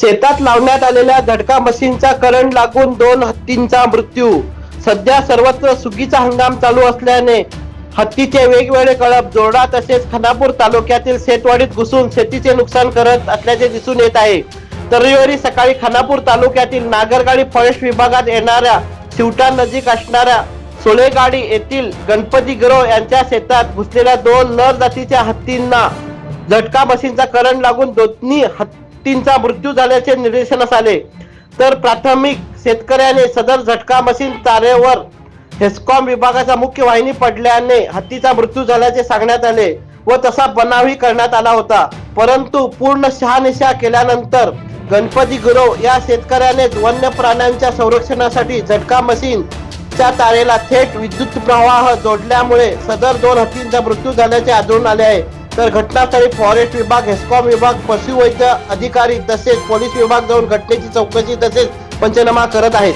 शेतात लावण्यात आलेल्या झटका मशीनचा करंट लागून दोन हत्तींचा मृत्यू. सध्या सर्वत्र सुगीचा हंगाम चालू असल्याने हत्तीचे वेगवेगळे कळप जोरडा तसेच खानापूर तालुक्यातील शेतवाडीत घुसून शेतीचे नुकसान करत असल्याचे दिसून येत आहे. तर रविवारी सकाळी खानापूर तालुक्यातील नागरगाडी फॉरेस्ट विभागात येणाऱ्या शिवटा नजीक असणाऱ्या सोळेगाडी येथील गणपती गिरो यांच्या शेतात घुसलेल्या दोन नर जातीच्या हत्तींना झटका मशीनचा करंट लागून दोन्ही व्यक्तींचा मृत्यू झाल्याचे निदर्शनास आले. तर प्राथमिक शेतकऱ्याने सदर झटका मशीन तारेवर हेस्कॉम विभागाचा मुख्य वाहिनी पडल्याने हत्तीचा मृत्यू झाल्याचे सांगण्यात आले व तसा बनावही करण्यात आला होता. परंतु पूर्ण शहानिशा केल्यानंतर गणपती गुरव या शेतकऱ्यानेच वन्य प्राण्यांच्या संरक्षणासाठी झटका मशीन च्या तारेला थेट विद्युत प्रवाह जोडल्यामुळे सदर दोन हत्तींचा मृत्यू झाल्याचे आढळून आले आहे. तर घटनास्थळी फॉरेस्ट विभाग हेस्कॉम विभाग पशुवैद्य अधिकारी तसेच पोलीस विभाग जाऊन घटनेची चौकशी तसेच पंचनामा करत आहेत.